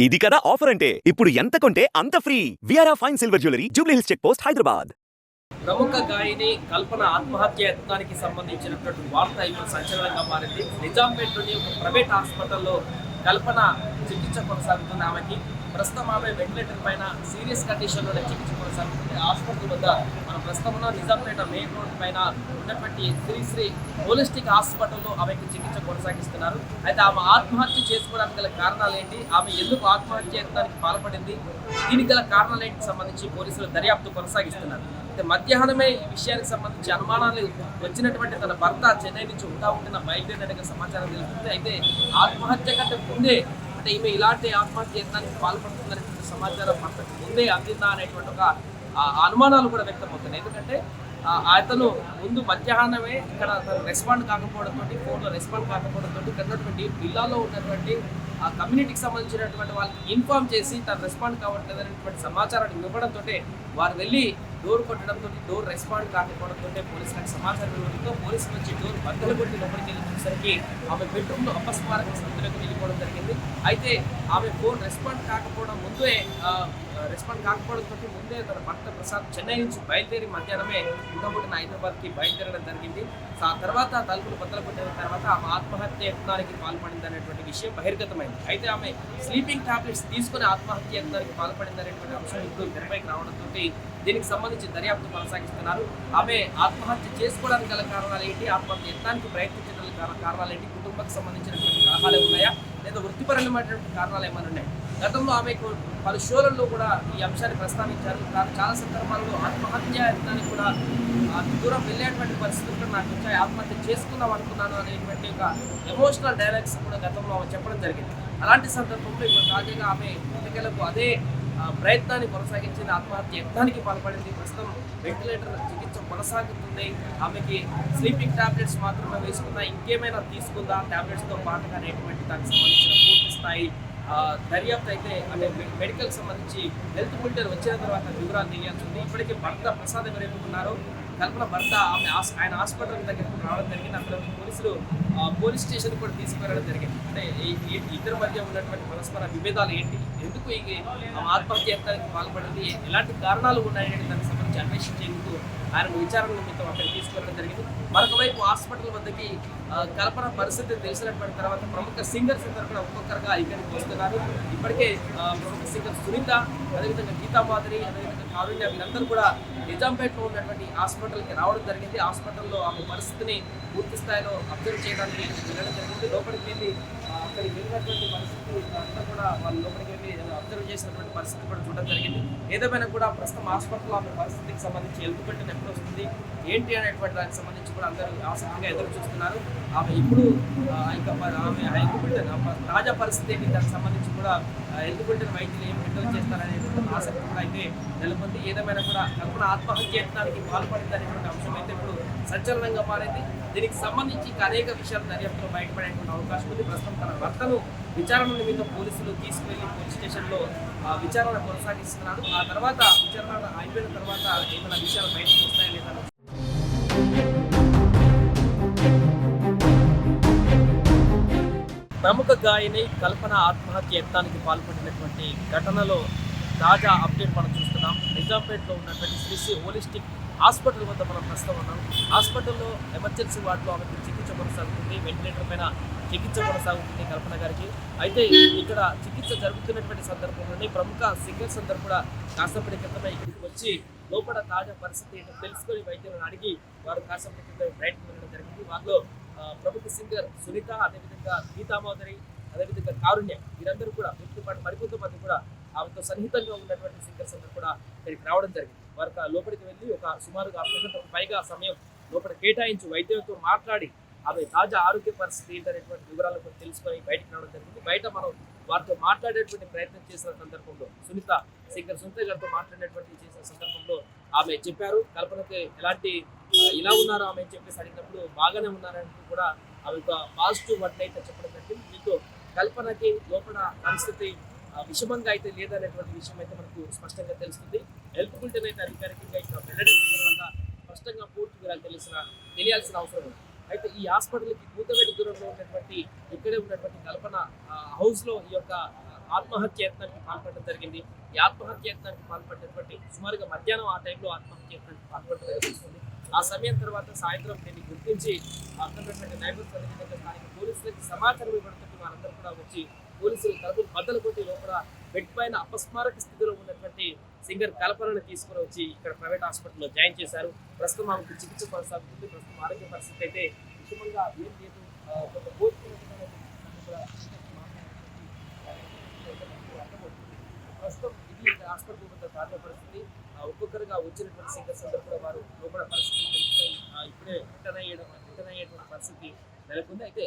ఇది కదా ఆఫర్ అంటే? ఇప్పుడు ఎంత కొంటే అంత free విఆర్ఆ fine silver jewellery Jubilee Hills check post Hyderabad ప్రముఖ గాయని కల్పన ఆత్మహత్య యత్నానికి సంబంధించినటువంటి వార్త ఇప్పుడు సంచలనంగా మారింది. నిజాంపేటలోని ఒక ప్రైవేట్ హాస్పిటల్లో కల్పన చికిత్స కొనసాగుతుంది ఆమెకి ప్రస్తుతం ఆమె వెంటిలేటర్ పైన సీరియస్ కండిషన్లోనే చికిత్స కొనసాగుతుంది. హాస్పిటల్ వద్ద మన ప్రస్తుతం ఉన్న నిజాంపేట మెయిన్ రోడ్ పైన ఉన్నటువంటి శ్రీశ్రీ హోలిస్టిక్ హాస్పిటల్లో ఆమెకి చికిత్స కొనసాగిస్తున్నారు. అయితే ఆమె ఆత్మహత్య చేసుకోవడానికి గల కారణాలు ఏంటి? ఆమె ఎందుకు ఆత్మహత్య యత్నానికి పాల్పడింది? దీనికి గల కారణాలు ఏంటి? సంబంధించి పోలీసులు దర్యాప్తు కొనసాగిస్తున్నారు. అయితే మధ్యాహ్నమే ఈ విషయానికి సంబంధించి అనుమానాలు వచ్చినటువంటి తన భర్త చెన్నై నుంచి ఉంటా ఉంటున్న బయలుదేరినట్టుగా సమాచారం తెలుస్తుంది. అయితే ఆత్మహత్య కంటే ముందే అంటే ఈమె ఇలాంటి ఆత్మహత్య యత్నానికి పాల్పడుతుందనేటువంటి సమాచారం భర్తకు ముందే అందిందా అనేటువంటి ఒక అనుమానాలు కూడా వ్యక్తమవుతున్నాయి. ఎందుకంటే అతను ముందు మధ్యాహ్నమే ఇక్కడ రెస్పాండ్ కాకపోవడంతో ఫోన్లో రెస్పాండ్ కాకపోవడంతో ఇక్కడ ఉన్నటువంటి బిల్లాలో ఉన్నటువంటి ఆ కమ్యూనిటీకి సంబంధించినటువంటి వాళ్ళకి ఇన్ఫార్మ్ చేసి తను రెస్పాండ్ కావట్లేదు అనేటువంటి సమాచారాన్ని ఇవ్వడంతో వారు వెళ్ళి డోర్ కొట్టడంతో డోర్ రెస్పాండ్ కాకపోవడంతో పోలీసులకు సమాచారం ఇవ్వడంతో పోలీసులు వచ్చి డోర్ బద్దలు కొట్టి లోపలికి వెళ్ళి ఆమె బెడ్రూమ్లో అపస్మారక స్థితిలోకి వెళ్ళిపోవడం జరిగింది. అయితే ఆమె ఫోన్ రెస్పాండ్ కాకపోవడం ముందే రెస్పాండ్ కాకపోవడంతో ముందే తన భర్త ప్రసాద్ చెన్నై నుంచి బయలుదేరి మధ్యాహ్నమే ఉండబుట్టిన హైదరాబాద్కి బయలుదేరడం జరిగింది. ఆ తర్వాత తలుపులు బద్దలు కొట్టిన తర్వాత ఆమె ఆత్మహత్య యత్నానికి పాల్పడింది అనేటువంటి విషయం బహిర్గతమైంది. అయితే ఆమె స్లీపింగ్ టాబ్లెట్స్ తీసుకుని ఆత్మహత్య యత్నానికి పాల్పడిందనేటువంటి అంశం ఇప్పుడు తెరపైకి రావడంతో దీనికి సంబంధించి దర్యాప్తు కొనసాగిస్తున్నారు. ఆమె ఆత్మహత్య చేసుకోవడానికి గల కారణాలు ఏంటి? ఆత్మహత్య యత్నానికి ప్రయత్నించడానికి కారణాలు ఏంటి? కుటుంబానికి సంబంధించినటువంటి కారణాలు ఉన్నాయా లేదా వృత్తిపరమైనటువంటి కారణాలు ఏమైనా ఉన్నాయి? గతంలో ఆమెకు పలు షోలలో కూడా ఈ అంశాన్ని ప్రస్తావించారు. తా- చాలా సందర్భాల్లో ఆత్మహత్య యత్నానికి కూడా దూరం వెళ్ళేటువంటి పరిస్థితులు కూడా నాకు వచ్చాయి. ఆత్మహత్య చేసుకుందాం అనుకున్నాను అనేటువంటి ఒక ఎమోషనల్ డైలాగ్స్ కూడా గతంలో ఆమె చెప్పడం జరిగింది. అలాంటి సందర్భంలో ఇప్పుడు తాజాగా ఆమె ఎన్నికలకు అదే ప్రయత్నాన్ని కొనసాగించింది ఆత్మహత్య యత్నానికి పాల్పడింది. ప్రస్తుతం వెంటిలేటర్ చికిత్స కొనసాగుతుంది. ఆమెకి స్లీపింగ్ టాబ్లెట్స్ మాత్రమే వేసుకుందా ఇంకేమైనా తీసుకుందా? టాబ్లెట్స్తో పాటుగా అనేటువంటి దానికి సంబంధించిన పూర్తి స్థాయి దర్యాప్తు అయితే అంటే మెడికల్ సంబంధించి హెల్త్ బులెటిన్ వచ్చిన తర్వాత వివరాలు తెలియాల్సి ఉంది. ఇప్పటికే భర్త ప్రసాద్ ఎవరైతే ఉన్నారో కల్పన భర్త ఆమె ఆయన హాస్పిటల్ దగ్గరికి రావడం జరిగింది. అక్కడ పోలీసులు ఆ, పోలీస్ స్టేషన్ కూడా తీసుకురావడం జరిగింది. అంటే ఇద్దరి మధ్య ఉన్నటువంటి పరస్పర విభేదాలు ఏంటి? ఎందుకు ఆత్మహత్య పాల్పడింది? ఎలాంటి కారణాలు ఉన్నాయని దానికి సంబంధించి అన్వేషించేందుకు ఆయన విచారణ నిమిత్తం అక్కడ తీసుకెళ్ళడం జరిగింది. మరొక వైపు హాస్పిటల్ వద్దకి కల్పన పరిస్థితి తెలిసినటువంటి తర్వాత ప్రముఖ సింగర్స్ ఇద్దరు కూడా ఒక్కొక్కరుగా ఇక్కడికి వస్తున్నారు ఇప్పటికే ప్రముఖ సింగర్ సునీత అదేవిధంగా గీతా మాధురి అదేవిధంగా కారుణ్య వీళ్ళందరూ కూడా నిజాంపేటలో ఉన్నటువంటి హాస్పిటల్కి రావడం జరిగింది. హాస్పిటల్లో ఆమె పరిస్థితిని పూర్తి స్థాయిలో అబ్జర్వ్ చేయడానికి వెళ్ళడం జరిగింది. లోపలికి వెళ్ళి అక్కడికి వెళ్ళినటువంటి పరిస్థితి అంతా కూడా వాళ్ళ లోపలికి వెళ్ళి అబ్జర్వ్ చేసినటువంటి పరిస్థితి కూడా చూడడం జరిగింది. ఏదేమైనా కూడా ప్రస్తుతం హాస్పిటల్లో ఆమె పరిస్థితికి సంబంధించి హెల్త్ పెట్టిన ఎప్పుడు వస్తుంది ఏంటి అనేటువంటి దానికి సంబంధించి కూడా అందరూ ఆసక్తిగా ఎదురు చూస్తున్నారు. ఆమె ఇప్పుడు ఇంకా ఆమె హెల్త్ పెట్టిన తాజా పరిస్థితి ఏంటి దానికి సంబంధించి కూడా హెల్త్ పెట్టిన వైద్యులు ఏం విడుదల చేస్తారనేటువంటి ఆసక్తి కూడా అయితే నెలకొంది. ఏదేమైనా కూడా కల్పన ఆత్మహత్య యత్నానికి పాల్పడింది అనేటువంటి అంశం అయితే ఇప్పుడు సంచలనంగా మారింది. దీనికి సంబంధించి అనేక విషయాలు దర్యాప్తులో బయటపడేటువంటి అవకాశం ఉంది. ప్రస్తుతం తన భర్తను విచారణ నిమిత్తం పోలీసులు తీసుకువెళ్ళి పోలీస్ స్టేషన్లో ఆ, విచారణ కొనసాగిస్తున్నారు. ఆ తర్వాత విచారణ అయిపోయిన తర్వాత ఏమైనా విషయాలు బయటకు వస్తాయా లేదా ప్రముఖ గాయని కల్పన ఆత్మహత్య యత్నానికి పాల్పడినటువంటి ఘటనలో తాజా అప్డేట్ మనం చూస్తున్నాం. నిజాంపేటలో ఉన్నటువంటి శ్రీశ్రీ హోలిస్టిక్ హాస్పిటల్ వద్ద మనం ప్రస్తుతం ఉన్నాం. హాస్పిటల్లో ఎమర్జెన్సీ వార్డులో ఆమెకు చికిత్స కొనసాగుతుంది. వెంటిలేటర్ పైన చికిత్స కొనసాగుతుంది కల్పన గారికి. అయితే ఇక్కడ చికిత్స జరుగుతున్నటువంటి సందర్భంలోనే ప్రముఖ సింగర్ అందరూ కూడా కాసేపటి క్రితమే ఇక్కడికి వచ్చి లోపల తాజా పరిస్థితి ఏంటో తెలుసుకొని వైద్యులను అడిగి వారు కాసేపటి క్రితం బయటకు వెళ్ళడం జరిగింది. వారిలో ప్రముఖ సింగర్ సునీత అదేవిధంగా గీతామోదరి అదేవిధంగా కారుణ్య వీరందరూ కూడా వీరితో పాటు మరికొంతమంది కూడా ఆమెతో సన్నిహితంగా ఉన్నటువంటి సింగర్స్ అందరూ కూడా ఇక్కడికి రావడం జరిగింది. వారు లోపలికి వెళ్ళి ఒక సుమారుగా అర్ధ పైగా సమయం లోపల కేటాయించి వైద్యులతో మాట్లాడి ఆమె తాజా ఆరోగ్య పరిస్థితి ఏంటనేటువంటి వివరాలు కూడా తెలుసుకొని బయటకు రావడం జరిగింది. బయట మనం వారితో మాట్లాడేటువంటి ప్రయత్నం చేసిన సందర్భంలో సునీత సింగర్ సునీత గారితో మాట్లాడేటువంటి చేసిన సందర్భంలో ఆమె చెప్పారు కల్పనకి ఎలాంటి ఇలా ఉన్నారు ఆమె చెప్పేసి అడిగినప్పుడు బాగానే ఉన్నారంటూ కూడా ఆమె ఒక పాజిటివ్ వర్డ్ అయితే చెప్పడం జరిగింది. దీంతో కల్పనకి లోపల పరిస్థితి విషమంగా అయితే లేదనేటువంటి విషయం అయితే మనకు స్పష్టంగా తెలుస్తుంది. హెల్త్ బులెటిన్ అయితే అధికారికంగా ఇక్కడ వెల్లడించిన తర్వాత స్పష్టంగా పూర్తి వివరాలు తెలిసిన తెలియాల్సిన అవసరం ఉంది. అయితే ఈ హాస్పిటల్కి కూతగడ్డి దూరంలో ఉన్నటువంటి ఇక్కడే ఉన్నటువంటి కల్పన హౌస్లో ఈ యొక్క ఆత్మహత్య యత్నానికి పాల్పడడం జరిగింది. ఈ ఆత్మహత్య యత్నానికి పాల్పడినటువంటి సుమారుగా మధ్యాహ్నం ఆ టైంలో ఆత్మహత్య యత్నానికి పాల్పడడం జరుగుతుంది ఆ సమయం తర్వాత సాయంత్రం దీన్ని గుర్తించి అక్కడ ఉన్నటువంటి నైబర్స్ అదేవిధంగా స్థానిక పోలీసులకి సమాచారం ఇవ్వడంతో వారందరూ కూడా వచ్చి పోలీసులు తలుపులు బద్దలు కొట్టి లోపల బెడ్ పైన అపస్మారక స్థితిలో ఉన్నటువంటి సింగర్ కల్పనను తీసుకుని వచ్చి ఇక్కడ ప్రైవేట్ హాస్పిటల్లో జాయిన్ చేశారు. ప్రస్తుతం ఆమెకు చికిత్స కొనసాగుతుంది. ప్రస్తుతం ఆరోగ్య పరిస్థితి అయితే ముఖ్యంగా ఏం లేదు. కొంత ప్రస్తుతం ఇది హాస్పిటల్ వద్ద తాజా పరిస్థితి. ఒక్కొక్కరుగా వచ్చినటువంటి సింగర్స్ అందరూ కూడా వారు లోపల పరిస్థితి ఇప్పుడే రిటర్న్ అయ్యడం రిటర్న్ అయ్యేటువంటి పరిస్థితి నెలకొంది. అయితే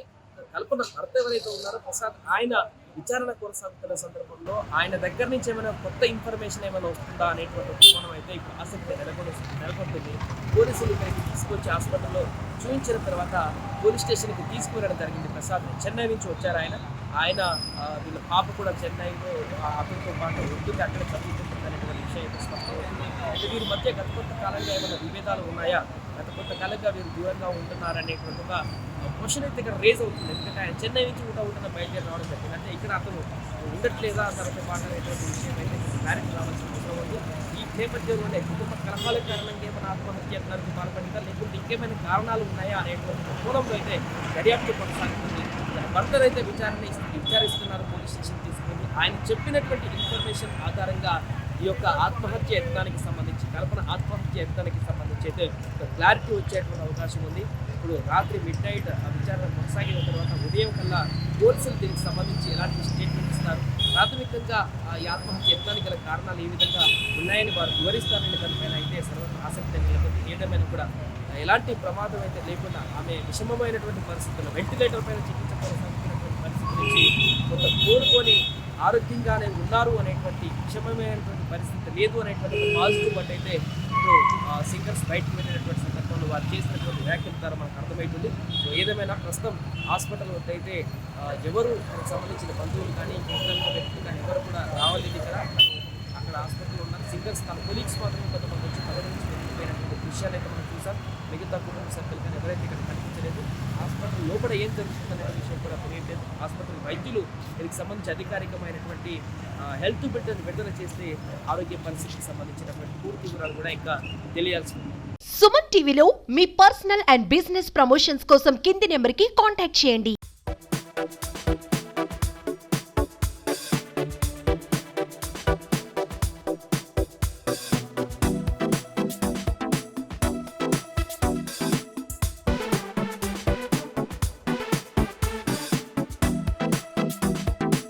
కల్పన భర్త ఎవరైతే ఉన్నారో ప్రసాద్ ఆయన విచారణ కొనసాగుతున్న సందర్భంలో ఆయన దగ్గర నుంచి ఏమైనా కొత్త ఇన్ఫర్మేషన్ ఏమైనా వస్తుందా అనేటువంటి కోణం అయితే ఇప్పుడు ఆసక్తి నెలకొని నెలకొంటుంది. పోలీసులు ఇక్కడికి తీసుకొచ్చి హాస్పిటల్లో చూపించిన తర్వాత పోలీస్ స్టేషన్కి తీసుకువెళ్ళడం జరిగింది ప్రసాద్ చెన్నై నుంచి వచ్చారు ఆయన. ఆయన వీళ్ళ పాప కూడా చెన్నైలో అతనితో పాటు ఉంటుంది అక్కడ చదువుకుంటుంది అనేటువంటి విషయం అయితే స్పష్టమవుతుంది అయితే వీరి మధ్య గత కొత్త కాలంగా ఏమైనా విభేదాలు ఉన్నాయా? గత కొత్త కాలంగా వీరు దూరంగా ఉంటున్నారనేటువంటి ఒక క్వశ్చన్ అయితే ఇక్కడ రేజ్ అవుతుంది. ఎందుకంటే ఆయన చెన్నై నుంచి కూడా ఉంటున్న బయలుదేరి రావడం జరిగింది. అంటే ఇక్కడ అతను ఉండట్లేదా తనతో పాటు అనేటువంటి విషయం అయితే మ్యారేజ్ రావాల్సిన అవసరం ఉంది. ఈ నేపథ్యంలోనే కుటుంబ కలహాల కారణంగా ఏమైనా ఆత్మహత్య పాల్పడిందా లేకుంటే ఇంకేమైనా కారణాలు ఉన్నాయా అనేటువంటి మూలంలో అయితే దర్యాప్తు కొనసాగుతుంది. తన అయితే విచారణ విచారిస్తున్నారు పోలీస్ స్టేషన్ తీసుకుని. ఆయన చెప్పినటువంటి ఇన్ఫర్మేషన్ ఆధారంగా ఈ యొక్క ఆత్మహత్య యత్నానికి సంబంధించి కల్పన ఆత్మహత్య యత్నానికి సంబంధించి అయితే ఒక క్లారిటీ వచ్చేటువంటి అవకాశం ఉంది. ఇప్పుడు రాత్రి మిడ్ నైట్ ఆ విచారణ కొనసాగిన తర్వాత ఉదయం కల్లా పోలీసులు దీనికి సంబంధించి ఎలాంటి స్టేట్మెంట్ ఇస్తారు? ప్రాథమికంగా ఈ ఆత్మహత్య యత్నానికి గల కారణాలు ఏ విధంగా ఉన్నాయని వారు వివరిస్తారని దానిపైన అయితే సర్వత్ర ఆసక్తి లేకపోతే ఏదేమైనా కూడా ఎలాంటి ప్రమాదం అయితే లేకుండా ఆమె విషమమైనటువంటి పరిస్థితుల్లో వెంటిలేటర్ పైన చికిత్స కొనసాగుతున్నటువంటి పరిస్థితి నుంచి కొంత కోరుకొని ఆరోగ్యంగానే ఉన్నారు అనేటువంటి విషమమైనటువంటి పరిస్థితి లేదు అనేటువంటి పాజిటివ్ బట్ అయితే ఇప్పుడు సింగర్స్ బయటకు వెళ్ళినటువంటి సందర్భంలో వారు చేసినటువంటి వ్యాఖ్యల ద్వారా మనకు అర్థమవుతుంది. సో ఏదేమైనా ప్రస్తుతం హాస్పిటల్ వద్ద అయితే ఎవరు సంబంధించిన బంధువులు కానీ ఇతర వ్యక్తులు కానీ ఎవరు కూడా రావాలని ఇక్కడ అక్కడ హాస్పిటల్లో తన కొలీగ్స్ మాత్రమే కొంతమంది వచ్చి పదవి నుంచి వెళ్ళిపోయినటువంటి విషయాలు అయితే మనం చూసాం. మిగతా కుటుంబ సభ్యులు కానీ ఎవరైతే ఇక్కడ కనిపించలేదు హాస్పిటల్ లోపల ఏం జరుగుతుందనే విషయం కూడా తెలియట్లేదు. హాస్పిటల్ వైద్యులు దీనికి సంబంధించి అధికారికమైనటువంటి హెల్త్ బిడ్డను విడుదల చేస్తే ఆరోగ్య పరిస్థితికి సంబంధించినటువంటి పూర్తి వివరాలు కూడా ఇంకా తెలియాల్సి ఉంది. సుమన్ టీవీలో మీ పర్సనల్ అండ్ బిజినెస్ ప్రమోషన్స్ కోసం కింది నెంబర్కి కాంటాక్ట్ చేయండి.